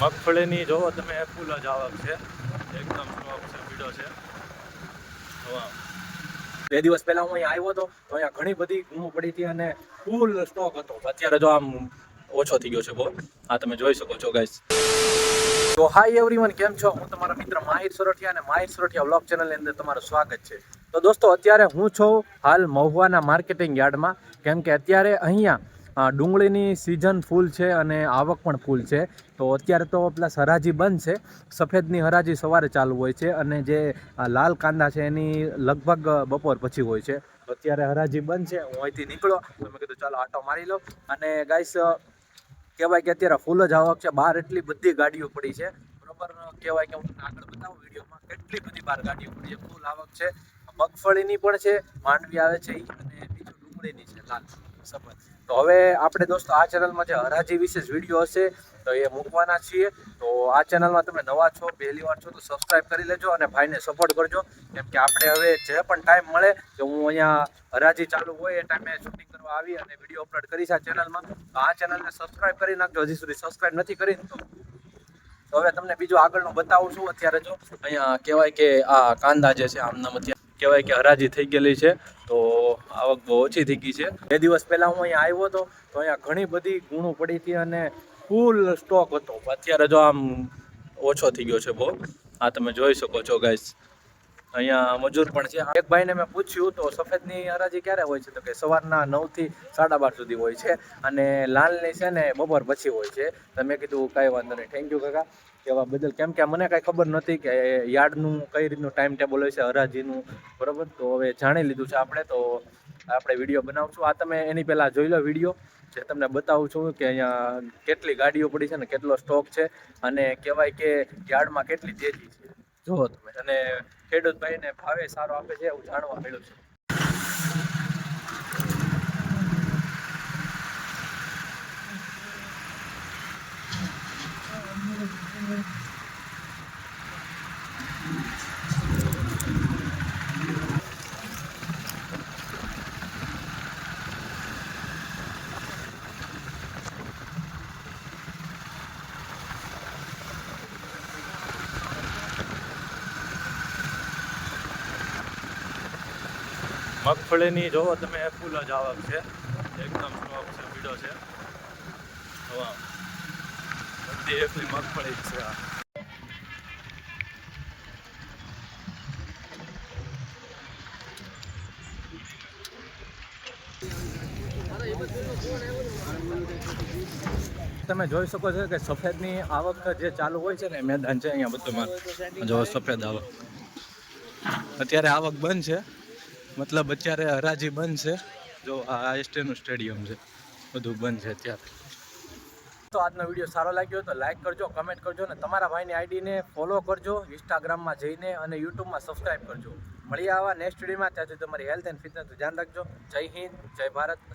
મગફળીની જોવો તમે ફૂલ જ આવક છે, એકદમ સ્ટોક છે પીડો છે. બે દિવસ પહેલા હું અહીંયા આવ્યો હતો, તો અહીંયા ઘણી બધી ગુમો પડી હતી અને ફૂલ સ્ટોક હતો. અત્યારે જો આમ ઓછો થઈ ગયો છે બહુ આ તમે જોઈ શકો છો ગાઈસ તો હાય એવરીવન કેમ છો? હું તમારા મિત્ર માહિર સોરઠિયા અને માહિર સોરઠિયા વ્લોગ ચેનલની અંદર તમારું સ્વાગત છે. તો દોસ્તો, અત્યારે હું છું હાલ મહુવાના માર્કેટિંગ યાર્ડમાં. કેમ કે અત્યારે અહીંયા ડુંગળીની સિઝન ફૂલ છે અને આવક પણ ફૂલ છે. તો અત્યારે તો પ્લસ હરાજી બંધ છે. સફેદની હરાજી સવારે ચાલુ હોય છે અને જે લાલ કાંદા છે એની લગભગ બપોર પછી હોય છે. તો અત્યારે હરાજી બંધ છે. હું અહીંથી નીકળો તો મેં કીધું, ચાલો, આટો મારી લો. અને ગાઈસ કહેવાય કે અત્યારે ફૂલ જ આવક છે. બહાર એટલી બધી ગાડીઓ પડી છે. બરોબર? કહેવાય કે હું આગળ બતાવું વિડીયોમાં, કેટલી બધી બહાર ગાડીઓ પડી છે. ફૂલ આવક છે. મગફળીની પણ છે, માંડવી આવે છે અને બીજું ડુંગળીની છે, લાલ. સફેદ તો હવે આપણે દોસ્તો આ ચેનલમાં જે હરાજી વિશે વીડિયો હશે, તો એ મૂકવાના છીએ. તો આ ચેનલમાં તમે નવા છો, પહેલી વાર છો, તો સબસ્ક્રાઈબ કરી લેજો અને ભાઈને સપોર્ટ કરજો. કેમ કે આપણે હવે જે પણ ટાઈમ મળે, કે હું અહીંયા હરાજી ચાલુ હોય એ ટાઈમે શૂટિંગ કરવા આવી અને વીડિયો અપલોડ કરીશ આ ચેનલમાં તો આ ચેનલને સબસ્ક્રાઈબ કરી નાખજો. હજી સુધી સબસ્ક્રાઇબ નથી કરી તો તો હવે તમને બીજું આગળનું બતાવું છું. અત્યારે જો અહીંયા કહેવાય કે આ કાંદા જે છે, આમનામ અત્યારે કહેવાય કે હરાજી થઈ ગયેલી છે, તો આવક બહુ ઓછી થઈ ગઈ છે. બે દિવસ પહેલાં હું અહીંયા આવ્યો હતો, તો અહીંયા ઘણી બધી ગુણો પડી હતી અને ફૂલ સ્ટોક હતો. અત્યારે જો આમ ઓછો થઈ ગયો છે બહુ આ તમે જોઈ શકો છો ગાઈસ અહીંયા મજૂર પણ છે. એક ભાઈને મેં પૂછ્યું તો સફેદની હરાજી ક્યારે હોય છે? તો કે સવારના નવથી સાડા બાર સુધી હોય છે અને લાલની છે ને બપોર પછી હોય છે. તો મેં કીધું, કાંઈ વાંધો નહીં થેન્ક યુ કાકા. કહેવા બદલ કેમ કે મને કાંઈ ખબર નથી કે યાર્ડનું કઈ રીતનું ટાઈમ ટેબલ હોય છે, હરાજીનું, બરોબર? તો હવે જાણી લીધું છે આપણે, તો આપણે વીડિયો બનાવશું. આ તમે એની પહેલાં જોઈ લો વીડિયો. જે તમને બતાવું છું કે અહીંયા કેટલી ગાડીઓ પડી છે ને કેટલો સ્ટોક છે અને કહેવાય કે યાર્ડમાં કેટલી તેજી છે. જુઓ તમે. અને ખેડૂત ભાઈને ભાવે સારો આપે છે એવું જાણવા મળ્યું છે. મગફળીની જોવો તમે ફૂલ જ આવક છે. એકદમ સ્ટોક છે પીડો છે. બધી એકલી મગફળી છે આ. તમે જોઈ શકો છો કે સફેદની આવક જે ચાલુ હોય છે ને મેદાન છે, અહીંયા બધું જો સફેદ આવક. અત્યારે આવક બંધ છે. મતલબ અત્યારે હરાજી બંધ છે. જો આ એસટીનું સ્ટેડિયમ છે. બધું બંધ છે અત્યારે. તો આજનો વીડિયો સારો લાગ્યો તો લાઈક કરજો, કમેન્ટ કરજો અને તમારા ભાઈની આઈડીને ફોલો કરજો, ઇન્સ્ટાગ્રામમાં જઈને અને યુટ્યુબમાં સબસ્ક્રાઈબ કરજો. મળીએ આવા નેક્સ્ટ વિડીયોમાં ત્યાં સુધી તમારી હેલ્થ એન્ડ ફિટનેસનું ધ્યાન રાખજો. જય હિન્દ, જય ભારત.